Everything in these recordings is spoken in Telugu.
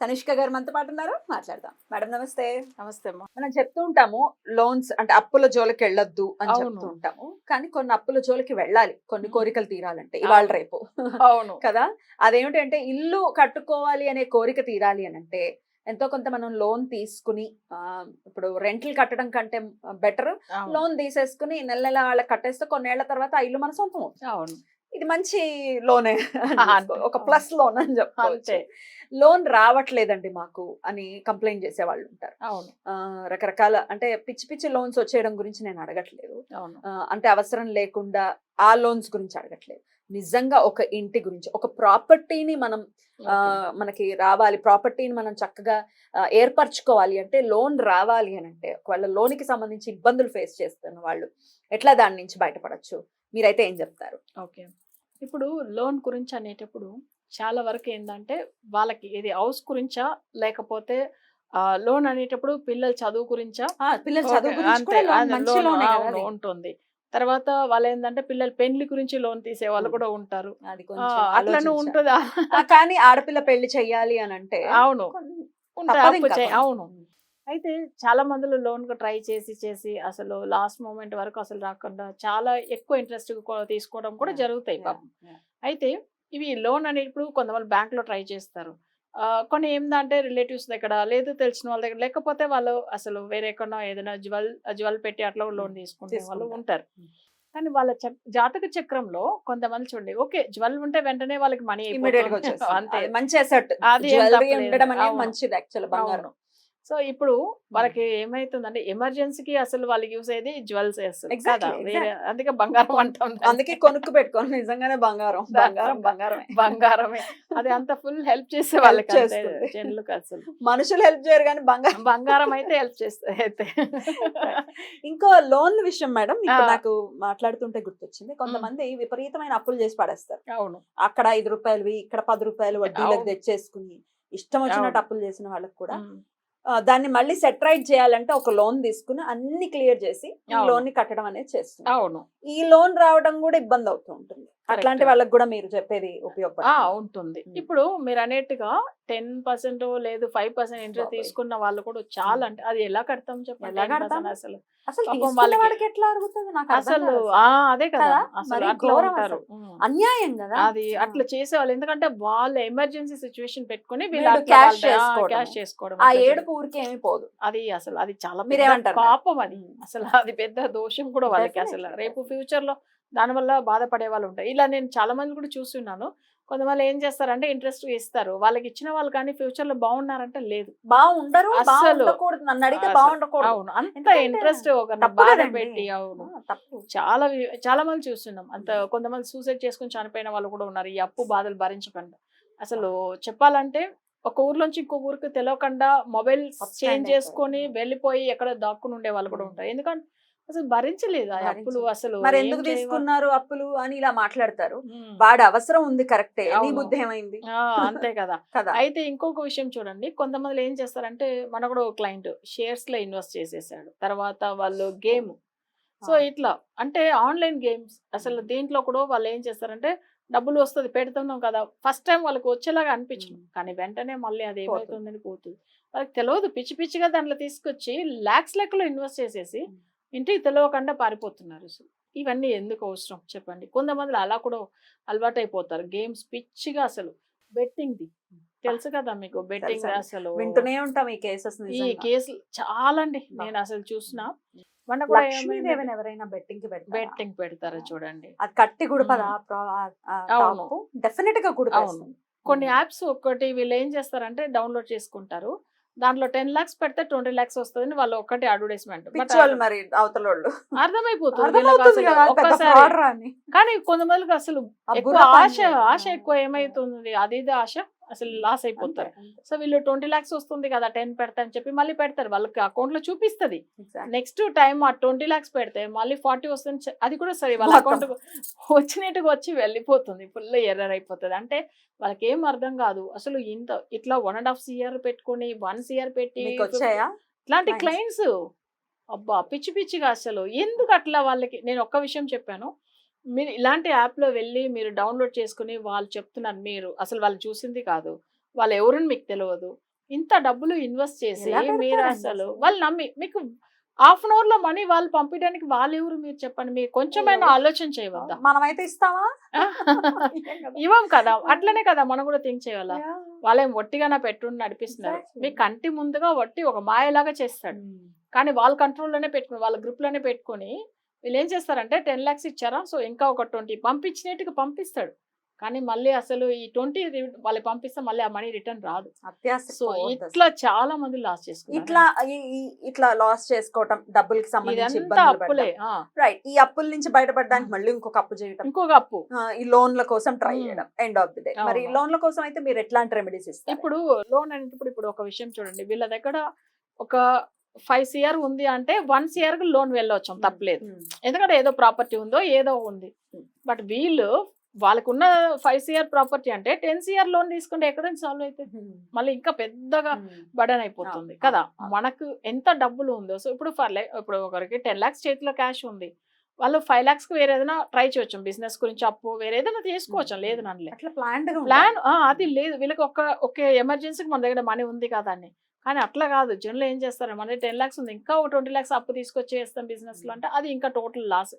తనిష్క గారు మనతో పాటు ఉన్నారు. మాట్లాడదాం. మేడం నమస్తే. నమస్తే అమ్మా. మనం చెప్తూ ఉంటాము లోన్స్ అంటే అప్పుల జోలికి వెళ్ళొద్దు అని. చెప్తూ ఉంటాము. కానీ కొన్ని అప్పుల జోలికి వెళ్ళాలి. కొన్ని కోరికలు తీరాలంటే ఇవాళ. రేపు. అవును. కదా? అదేమిటంటే ఇల్లు కట్టుకోవాలి అనే కోరిక తీరాలి అని అంటే ఎంతో కొంత మనం లోన్ తీసుకుని ఇప్పుడు రెంట్లు కట్టడం కంటే బెటర్. లోన్ తీసేసుకుని నెల నెల వాళ్ళకి కట్టేస్తే కొన్నేళ్ళ తర్వాత ఆ ఇల్లు మన సొంతం. అవును. ఇది మంచి లోనే ఒక ప్లస్ లోన్ అని చెప్పవచ్చు అంతే. లోన్ రావట్లేదండి మాకు అని కంప్లైంట్ చేసే వాళ్ళు ఉంటారు. అవును. రకరకాల అంటే పిచ్చి పిచ్చి లోన్స్ వచ్చేయడం గురించి నేను అడగట్లేదు. అవును. అంటే అవసరం లేకుండా ఆ లోన్స్ గురించి అడగట్లేదు. నిజంగా ఒక ఇంటి గురించి ఒక ప్రాపర్టీని మనం. మనకి రావాలి ప్రాపర్టీని మనం చక్కగా ఏర్పరచుకోవాలి అంటే లోన్ రావాలి అని అంటే ఒకవేళ లోన్కి సంబంధించి ఇబ్బందులు ఫేస్ చేస్తున్న వాళ్ళు ఎట్లా దాని నుంచి బయటపడచ్చు? మీరైతే ఏం చెప్తారు? ఓకే. ఇప్పుడు లోన్ గురించి అనేటప్పుడు చాలా వరకు ఏంటంటే వాళ్ళకి ఇది హౌస్ గురించా లేకపోతే లోన్ అనేటప్పుడు పిల్లల చదువు గురించా ఆ, పిల్లల ఓకే, చదువు గురించి అంతే. ఉంటుంది తర్వాత వాళ్ళు ఏంటంటే పిల్లల పెళ్ళి గురించి లోన్ తీసే వాళ్ళు. కూడా ఉంటారు అట్లనే. ఉంటుందా కానీ ఆడపిల్ల పెళ్ళి చెయ్యాలి అని అంటే అవును. అవును అయితే చాలా మందిలో లోన్కు ట్రై చేసి చేసి అసలు లాస్ట్ మూమెంట్ వరకు అసలు రాకుండా చాలా ఎక్కువ ఇంట్రెస్ట్ తీసుకోవడం కూడా జరుగుతాయి పాపం. అయితే ఇవి లోన్ అనేప్పుడు కొంతమంది బ్యాంక్లో ట్రై చేస్తారు కొన్ని ఏంటంటే రిలేటివ్స్ దగ్గర లేదు తెలిసిన వాళ్ళ దగ్గర లేకపోతే వాళ్ళు అసలు వేరే ఎక్కడో ఏదైనా జ్యువెల్ జ్యువెల్ పెట్టి అట్లా లోన్ తీసుకునే వాళ్ళు. ఉంటారు. కానీ వాళ్ళ జాతక చక్రంలో కొంతమంది చూడండి ఓకే జ్యువెల్ ఉంటే వెంటనే వాళ్ళకి మనీ. అంతే మంచి అసెట్ అది. ఉండడం అనేది. మంచిది యాక్చువల్ బంగారం సో ఇప్పుడు వాళ్ళకి ఏమైతుందంటే ఎమర్జెన్సీకి అసలు వాళ్ళకి యూస్ అయ్యేది జ్యువెల్స్. అందుకే బంగారం అంటాం. అందుకే కొనుక్కు పెట్టుకోను. నిజంగానే బంగారం. బంగారం బంగారమే. బంగారమే. అది అంత ఫుల్ హెల్ప్ చేసే వాళ్ళకి. జనులకు అసలు. మనుషులు హెల్ప్ చేయరు కానీ బంగారం బంగారం అయితే హెల్ప్ చేస్తుంది అయితే. ఇంకో లోన్ విషయం మేడం. నాకు మాట్లాడుతుంటే గుర్తొచ్చింది. కొంతమంది విపరీతమైన అప్పులు చేసి పడేస్తారు. అవును. అక్కడ ఐదు రూపాయలు ఇక్కడ పది రూపాయలు వడ్డీలకు. తెచ్చేసుకుని ఇష్టం వచ్చినట్టు. అప్పులు చేసిన వాళ్ళకి కూడా దాన్ని మళ్ళీ సెటరైట్ చేయాలంటే ఒక లోన్ తీసుకుని అన్ని క్లియర్ చేసి. లోన్ని కట్టడం అనేది చేస్తుంది అవును. ఈ లోన్ రావడం కూడా ఇబ్బంది అవుతూ ఉంటుంది. అట్లాంటి వాళ్ళకి కూడా మీరు చెప్పేది ఉపయోగపడుతుంది ఉంటుంది. ఇప్పుడు మీరు అనేట్టుగా టెన్ పర్సెంట్ లేదు ఫైవ్ పర్సెంట్ ఇంట్రెస్ట్. తీసుకున్న వాళ్ళు కూడా చాలా అంటే అది ఎలా కడతాం చెప్పండి ఎలా 10% కడతాం? అసలు అసలు. అదే కదా? అసలు అట్లా ఉంటారు. అన్యాయం కదా అది అట్లా చేసేవాళ్ళు ఎందుకంటే వాళ్ళ ఎమర్జెన్సీ సిచ్యువేషన్ పెట్టుకుని వీళ్ళు. క్యాష్ చేసుకోవడం ఆ అట్లా ఏడుపు ఊరికి ఏమి పోదు. అది అసలు అది చాలా? పాపం అది అసలు అది పెద్ద దోషం కూడా వాళ్ళకి అసలు. రేపు ఫ్యూచర్లో దానివల్ల బాధపడే వాళ్ళు ఉంటారు. ఇలా నేను చాలా మంది కూడా చూస్తున్నాను. కొంతమంది ఏం చేస్తారంటే ఇంట్రెస్ట్ ఇస్తారు. వాళ్ళకి ఇచ్చిన వాళ్ళు కానీ ఫ్యూచర్లో బాగున్నారంటే లేదు. బాగుండరు అసలు. అవును. అంత ఇంట్రెస్ట్ ఒక బాధ. పెట్టి అవును. చాలా చాలా మంది చూస్తున్నాం. అంత కొంతమంది సూసైడ్ చేసుకుని చనిపోయిన వాళ్ళు కూడా ఉన్నారు. ఈ అప్పు బాధలు భరించకుండా. అసలు చెప్పాలంటే ఒక ఊర్లోంచి ఇంకో ఊరికి తెలియకుండా మొబైల్ చేంజ్. చేసుకొని వెళ్ళిపోయి ఎక్కడ దాక్కుని ఉండే వాళ్ళు కూడా ఉంటారు. ఎందుకంటే అసలు భరించలేదు అప్పులు. అసలు మరి ఎందుకు తీసుకున్నారు అప్పులు అని ఇలా మాట్లాడతారు. వాడి అవసరం ఉంది కరెక్టే నీ. బుద్ధి ఏమైంది అంతే కదా కదా అయితే ఇంకొక విషయం చూడండి కొంతమంది ఏం చేస్తారంటే మన కూడా క్లయింట్ షేర్స్లో ఇన్వెస్ట్ చేసేసాడు తర్వాత వాళ్ళు గేమ్ సో. ఇట్లా అంటే ఆన్లైన్ గేమ్స్ అసలు. దీంట్లో కూడా వాళ్ళు ఏం చేస్తారంటే డబ్బులు వస్తుంది పెడుతున్నాం కదా ఫస్ట్ టైం వాళ్ళకి వచ్చేలాగా అనిపించింది మ్మ్. కానీ వెంటనే మళ్ళీ అది. ఏమవుతుందని పోతుంది వాళ్ళకి తెలియదు పిచ్చి పిచ్చిగా దాంట్లో తీసుకొచ్చి ల్యాక్స్ లెక్కలో ఇన్వెస్ట్ చేసేసి. ఇంటికి తెలియకుండా పారిపోతున్నారు. అసలు ఇవన్నీ ఎందుకు అవసరం చెప్పండి? కొంతమంది అలా కూడా అలవాటు అయిపోతారు గేమ్స్ పిచ్చిగా అసలు బెట్టింగ్ ది. తెలుసు కదా మీకు బెట్టింగ్. అసలు వింటూనే ఉంటాం ఈ కేసెస్ ఈ కేసులు చాలా అండి. నేను అసలు చూసిన మొన్న కూడా ఎవరైనా బెట్టింగ్కి? బెట్టింగ్ పెడతారు చూడండి. అది కట్టి గుడిపదా. డెఫినెట్గా కొన్ని యాప్స్ ఒకటి వీళ్ళు ఏం చేస్తారంటే డౌన్లోడ్ చేసుకుంటారు. దాంట్లో టెన్ లాక్స్ పెడితే ట్వంటీ లాక్స్ వస్తుంది వాళ్ళు ఒక్కటి అడ్వర్టైజ్మెంట్. మరి అవతల అర్థమైపోతుంది కానీ కొంతమందికి అసలు ఎక్కువ ఆశ. ఆశ ఎక్కువ ఏమైతుంది? అది ఆశ. అసలు లాస్ అయిపోతారు. సో వీళ్ళు ట్వంటీ లాక్స్ వస్తుంది కదా టెన్ పెడతా అని చెప్పి మళ్ళీ పెడతారు. వాళ్ళకి అకౌంట్లో చూపిస్తుంది. నెక్స్ట్ టైం ఆ ట్వంటీ లాక్స్ పెడితే మళ్ళీ ఫార్టీ వస్తుంది అది కూడా సరే వాళ్ళ. అకౌంట్ వచ్చినట్టుగా వచ్చి వెళ్ళిపోతుంది. ఫుల్ ఎర్రర్ అయిపోతుంది. అంటే వాళ్ళకి ఏం అర్థం కాదు. అసలు ఇంత ఇట్లా వన్ అండ్ హాఫ్ ఇయర్ పెట్టుకొని వన్ ఇయర్ పెట్టి ఇట్లాంటి? క్లయింట్స్ అబ్బా పిచ్చి పిచ్చిగా అసలు. ఎందుకు అట్లా వాళ్ళకి నేను ఒక్క విషయం చెప్పాను. మీరు ఇలాంటి యాప్లో వెళ్ళి మీరు డౌన్లోడ్ చేసుకుని వాళ్ళు చెప్తున్నారు మీరు అసలు వాళ్ళు చూసింది కాదు. వాళ్ళు ఎవరని మీకు తెలియదు ఇంత డబ్బులు ఇన్వెస్ట్ చేసి మీరు అసలు? వాళ్ళు నమ్మి మీకు హాఫ్ అన్ అవర్లో మనీ వాళ్ళు పంపించడానికి వాళ్ళు ఎవరు మీరు చెప్పండి. మీరు కొంచెమైనా? ఆలోచన చేయవద్దా? మనమైతే ఇస్తావా ఇవ్వం కదా. అట్లనే కదా మనం కూడా థింక్ చేయాలా. వాళ్ళేం ఒట్టిగానే పెట్టుండి నడిపిస్తున్నారు. మీ కంటి ముందుగా వట్టి ఒక మాయలాగా చేస్తాడు. కానీ వాళ్ళ కంట్రోల్లోనే పెట్టుకుని వాళ్ళ గ్రూప్లోనే పెట్టుకొని వీళ్ళు ఏం చేస్తారంటే టెన్ ల్యాక్స్ ఇచ్చారా? సో ఇంకా ఒక ట్వంటీ పంపించినట్టుగా పంపిస్తాడు. కానీ మళ్ళీ అసలు ఈ ట్వంటీ వాళ్ళు పంపిస్తే మళ్ళీ ఆ మనీ రిటర్న్ రాదు. సో ఇట్లా. చాలా మంది లాస్ చేసుకున్నారు. ఇట్లా ఇట్లా లాస్ చేసుకోవటం డబ్బులకి సంబంధించి అప్పులే రైట్ ఈ అప్పుల నుంచి బయటపడడానికి మళ్ళీ ఇంకొక అప్పు చేయటం. ఇంకొక అప్పు. ఈ లోన్ల కోసం ట్రై. చేయడం. ఎండ్ ఆఫ్ ది డే మరి. లోన్ల కోసం అయితే మీరు ఎట్లాంటి రెమెడీస్ ఇస్తారు? ఇప్పుడు లోన్ అనేటప్పుడు ఇప్పుడు ఒక విషయం చూడండి. వీళ్ళ దగ్గర ఒక ఫైవ్ సిఆర్ ఉంది అంటే వన్ సిఆర్కి లోన్ వెళ్ళవచ్చు తప్పలేదు. ఎందుకంటే ఏదో ప్రాపర్టీ ఉందో ఏదో ఉంది. బట్ వీళ్ళు వాళ్ళకున్న ఫైవ్ సిఆర్ ప్రాపర్టీ అంటే టెన్ సిఆర్ లోన్ తీసుకుంటే ఎక్కడ సాల్వ్ అవుతుంది Hmm. మళ్ళీ ఇంకా పెద్దగా. బడన్ అయిపోతుంది కదా. మనకు ఎంత డబ్బులు ఉందో సో ఇప్పుడు ఫర్ ఇప్పుడు ఒకరికి టెన్ లాక్స్ చేతిలో క్యాష్ ఉంది వాళ్ళు ఫైవ్ లాక్స్కి వేరే ఏదైనా ట్రై చేయొచ్చు బిజినెస్ గురించి అప్పు వేరే ఏదైనా తీసుకోవచ్చు. లేదు అట్లా ప్లాన్ ప్లాన్ అది లేదు వీళ్ళకి ఒక ఒక ఎమర్జెన్సీకి మన దగ్గర మనీ ఉంది కదా అని కానీ అట్లా కాదు. జనరల్ ఏం చేస్తారు మన టెన్ లాక్స్ ఉంది. ఇంకా ఒక ట్వంటీ లాక్స్ అప్పు తీసుకొచ్చి చేస్తాం బిజినెస్లో అంటే అది ఇంకా టోటల్ లాస్.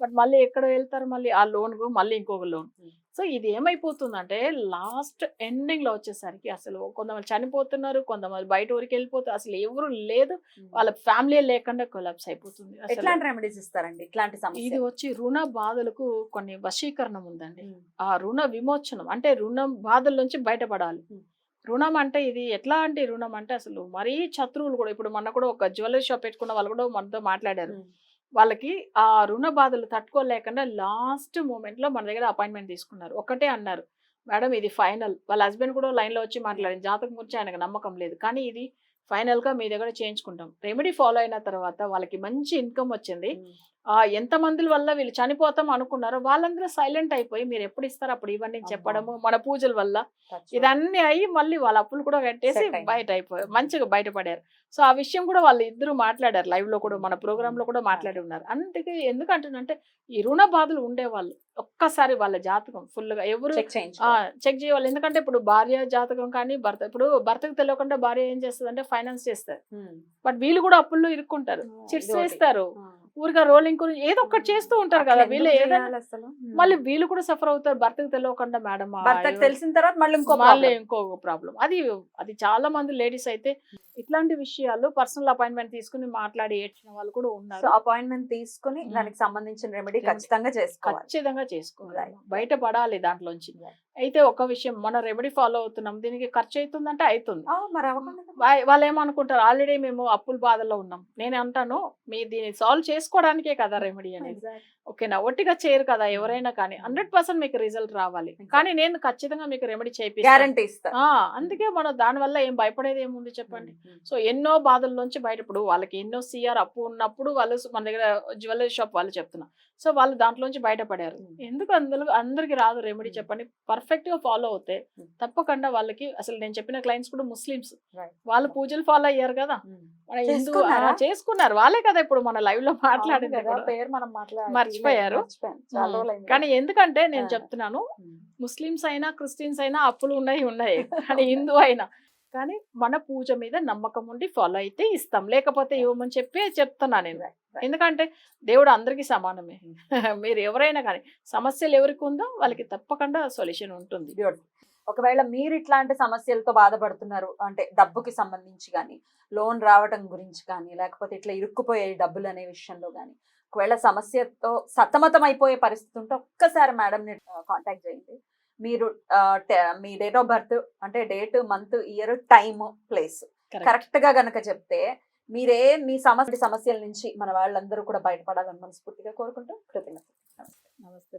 బట్ మళ్ళీ ఎక్కడ వెళ్తారు మళ్ళీ? ఆ లోన్ మళ్ళీ ఇంకొక లోన్. సో ఇది ఏమైపోతుందంటే లాస్ట్ ఎండింగ్లో వచ్చేసరికి అసలు కొంతమంది చనిపోతున్నారు కొంతమంది బయట ఊరికి వెళ్ళిపోతారు అసలు ఎవరు లేదు. వాళ్ళ ఫ్యామిలీ లేకుండా కొలాప్స్ అయిపోతుంది ఎట్లాంటి రెమెడీస్ ఇస్తారండి? ఇట్లాంటి ఇది వచ్చి రుణ బాధలకు కొన్ని వశీకరణం ఉందండి. ఆ రుణ విమోచనం అంటే రుణం బాధల నుంచి బయటపడాలి. రుణం అంటే ఇది ఎట్లాంటి రుణం అంటే అసలు మరీ శత్రువులు కూడా ఇప్పుడు మన కూడా ఒక జ్యువెలరీ షాప్ పెట్టుకున్న వాళ్ళు కూడా మనతో మాట్లాడారు. వాళ్ళకి ఆ రుణ బాధలు తట్టుకోలేకుండా లాస్ట్ మూమెంట్లో మన దగ్గర అపాయింట్మెంట్ తీసుకున్నారు. ఒకటే అన్నారు. మేడం ఇది ఫైనల్ వాళ్ళ హస్బెండ్ కూడా లైన్లో వచ్చి మాట్లాడారు. జాతకం గురించి ఆయనకు నమ్మకం లేదు. కానీ ఇది ఫైనల్గా మీ దగ్గర చేయించుకుంటాం. రెమెడీ ఫాలో అయిన తర్వాత వాళ్ళకి మంచి ఇన్కమ్ వచ్చింది. ఆ ఎంత మంది వల్ల వీళ్ళు చనిపోతాం అనుకున్నారో వాళ్ళందరూ సైలెంట్ అయిపోయి మీరు ఎప్పుడు ఇస్తారు? అప్పుడు ఇవన్నీ. చెప్పడము మన పూజల వల్ల. ఇదన్నీ అయ్యి మళ్ళీ వాళ్ళ అప్పులు కూడా కట్టేసి. బయట అయిపోయారు మంచిగా బయటపడారు. సో ఆ విషయం కూడా వాళ్ళు ఇద్దరు మాట్లాడారు లైవ్లో కూడా మన ప్రోగ్రామ్లో కూడా మాట్లాడి ఉన్నారు. అందుకే ఎందుకంటున్నంటే ఈ రుణ బాధలు ఉండేవాళ్ళు. ఒక్కసారి వాళ్ళ జాతకం ఫుల్గా ఎవరు చెక్ చేయాలి. ఎందుకంటే ఇప్పుడు భార్య జాతకం కానీ భర్త ఇప్పుడు భర్తకు తెలియకుండా భార్య ఏం చేస్తుంది అంటే ఫైనాన్స్ చేస్తారు. బట్ వీళ్ళు కూడా అప్పుల్లో ఇరుక్కుంటారు. చిట్స్ చేస్తారు. ఊరిగా రోలింగ్ గురించి ఏదో ఒకటి చేస్తూ ఉంటారు కదా వీళ్ళు ఏదైనా మళ్ళీ వీళ్ళు కూడా సఫర్ అవుతారు భర్తకు తెలియకుండా మేడం భర్తకు తెలిసిన తర్వాత మళ్ళీ ఇంకో మళ్ళీ. ఇంకో ప్రాబ్లం అది అది చాలా మంది లేడీస్ అయితే ఇట్లాంటి విషయాలు పర్సనల్ అపాయింట్మెంట్ తీసుకుని మాట్లాడి ఏడ్చిన వాళ్ళు కూడా ఉన్నారు అపాయింట్మెంట్ తీసుకుని. దానికి సంబంధించిన రెమెడీ. ఖచ్చితంగా చేసుకోవాలి ఖచ్చితంగా చేసుకోవాలి. బయట పడాలి దాంట్లోంచి. అయితే ఒక విషయం మన రెమెడీ ఫాలో అవుతున్నాం దీనికి ఖర్చు అవుతుందంటే అవుతుంది వాళ్ళు ఏమనుకుంటారు ఆల్రెడీ మేము అప్పుల బాధల్లో ఉన్నాం. నేను అంటాను మీ దీన్ని సాల్వ్ చేసుకోవడానికే కదా రెమెడీ అనేది. ఓకేనా? ఒట్టిగా చేయరు కదా ఎవరైనా కానీ. హండ్రెడ్ పర్సెంట్ మీకు రిజల్ట్ రావాలి. కానీ నేను ఖచ్చితంగా మీకు రెమెడీ ఆ, అందుకే మనం దాని వల్ల ఏం భయపడేది ఏముంది చెప్పండి? సో ఎన్నో బాధల నుంచి బయట ఇప్పుడు వాళ్ళకి ఎన్నో సిఆర్ అప్పు ఉన్నప్పుడు వాళ్ళు మన దగ్గర జ్యువెలరీ షాప్ వాళ్ళు చెప్తున్నా. సో వాళ్ళు దాంట్లోంచి బయటపడారు. ఎందుకు అందులో అందరికి రాదు రెమెడీ. చెప్పండి? పర్ఫెక్ట్గా ఫాలో అవుతే. తప్పకుండా వాళ్ళకి అసలు నేను చెప్పిన క్లయింట్స్ కూడా ముస్లిమ్స్. వాళ్ళు పూజలు ఫాలో అయ్యారు కదా. మన హిందూ చేసుకున్నారా? వాళ్ళే కదా ఇప్పుడు మన లైవ్లో మాట్లాడింది. పేరు మనం మర్చిపోయారు. కానీ ఎందుకంటే నేను. చెప్తున్నాను. ముస్లిమ్స్ అయినా క్రిస్టియన్స్ అయినా అప్పులు ఉన్నాయి ఉన్నాయి కానీ హిందూ అయినా కానీ మన పూజ మీద నమ్మకం ఉండి ఫాలో అయితే ఇస్తాం లేకపోతే ఇవ్వమని చెప్పి చెప్తున్నా నేను. ఎందుకంటే దేవుడు అందరికీ సమానమే మీరు ఎవరైనా కానీ సమస్యలు ఎవరికి ఉందో వాళ్ళకి తప్పకుండా సొల్యూషన్ ఉంటుంది. ఒకవేళ మీరు ఇట్లాంటి సమస్యలతో బాధపడుతున్నారు అంటే డబ్బుకి సంబంధించి కానీ లోన్ రావటం గురించి కానీ లేకపోతే ఇట్లా ఇరుక్కుపోయే డబ్బులు అనే విషయంలో కానీ ఒకవేళ సమస్యతో సతమతం అయిపోయే పరిస్థితి ఉంటే ఒక్కసారి మేడం ని కాంటాక్ట్ చేయండి మీరు మీ డేట్ ఆఫ్ బర్త్ అంటే date month year time place. కరెక్ట్గా గనక చెప్తే మీరే మీ సమస్య సమస్యల నుంచి మన వాళ్ళందరూ కూడా బయటపడాలని మనస్ఫూర్తిగా కోరుకుంటూ కృతజ్ఞత నమస్తే.